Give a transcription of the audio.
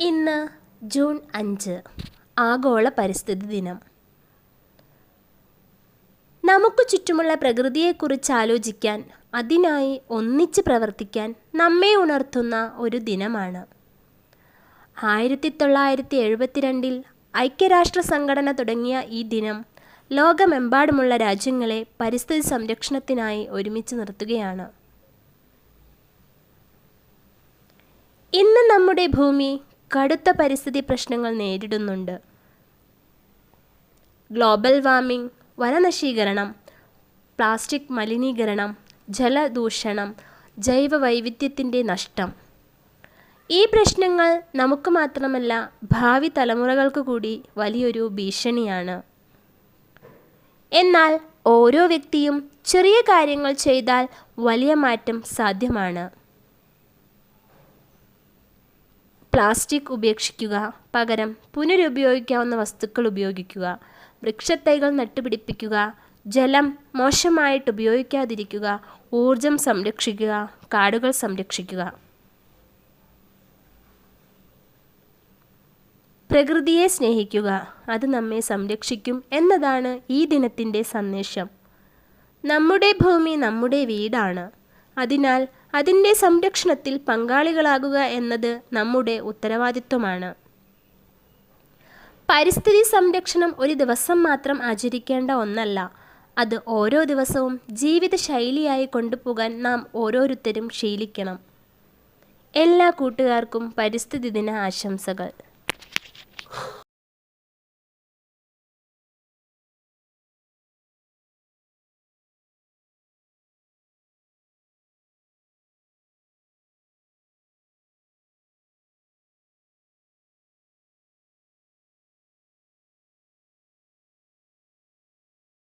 ഇന്ന് ജൂൺ അഞ്ച് ആഗോള പരിസ്ഥിതി ദിനം. നമുക്ക് ചുറ്റുമുള്ള പ്രകൃതിയെക്കുറിച്ച് ആലോചിക്കാൻ അതിനായി ഒന്നിച്ച് പ്രവർത്തിക്കാൻ നമ്മെ ഉണർത്തുന്ന ഒരു ദിനമാണ്. ആയിരത്തി തൊള്ളായിരത്തി എഴുപത്തിരണ്ടിൽ ഐക്യരാഷ്ട്ര സംഘടന തുടങ്ങിയ ഈ ദിനം ലോകമെമ്പാടുമുള്ള രാജ്യങ്ങളെ പരിസ്ഥിതി സംരക്ഷണത്തിനായി ഒരുമിച്ച് നിർത്തുകയാണ്. ഇന്ന് നമ്മുടെ ഭൂമി കടുത്ത പരിസ്ഥിതി പ്രശ്നങ്ങൾ നേരിടുന്നുണ്ട്. ഗ്ലോബൽ വാർമിംഗ് വനനശീകരണം പ്ലാസ്റ്റിക് മലിനീകരണം ജലദൂഷണം ജൈവ വൈവിധ്യത്തിന്റെ നഷ്ടം. ഈ പ്രശ്നങ്ങൾ നമുക്ക് മാത്രമല്ല ഭാവി തലമുറകൾക്ക് കൂടി വലിയൊരു ഭീഷണിയാണ്. എന്നാൽ ഓരോ വ്യക്തിയും ചെറിയ കാര്യങ്ങൾ ചെയ്താൽ വലിയ മാറ്റം സാധ്യമാണ്. പ്ലാസ്റ്റിക് ഉപേക്ഷിക്കുക പകരം പുനരുപയോഗിക്കാവുന്ന വസ്തുക്കൾ ഉപയോഗിക്കുക വൃക്ഷത്തൈകൾ നട്ടുപിടിപ്പിക്കുക ജലം മോശമായിട്ട് ഉപയോഗിക്കാതിരിക്കുക ഊർജം സംരക്ഷിക്കുക കാടുകൾ സംരക്ഷിക്കുക. പ്രകൃതിയെ സ്നേഹിക്കുക അത് നമ്മെ സംരക്ഷിക്കും എന്നതാണ് ഈ ദിനത്തിന്റെ സന്ദേശം. നമ്മുടെ ഭൂമി നമ്മുടെ വീടാണ്. അതിനാൽ അതിന്റെ സംരക്ഷണത്തിൽ പങ്കാളികളാകുക എന്നത് നമ്മുടെ ഉത്തരവാദിത്വമാണ്. പരിസ്ഥിതി സംരക്ഷണം ഒരു ദിവസം മാത്രം ആചരിക്കേണ്ട ഒന്നല്ല. അത് ഓരോ ദിവസവും ജീവിതശൈലിയായി കൊണ്ടുപോകാൻ നാം ഓരോരുത്തരും ശീലിക്കണം. എല്ലാ കൂട്ടുകാർക്കും പരിസ്ഥിതി ദിന ആശംസകൾ.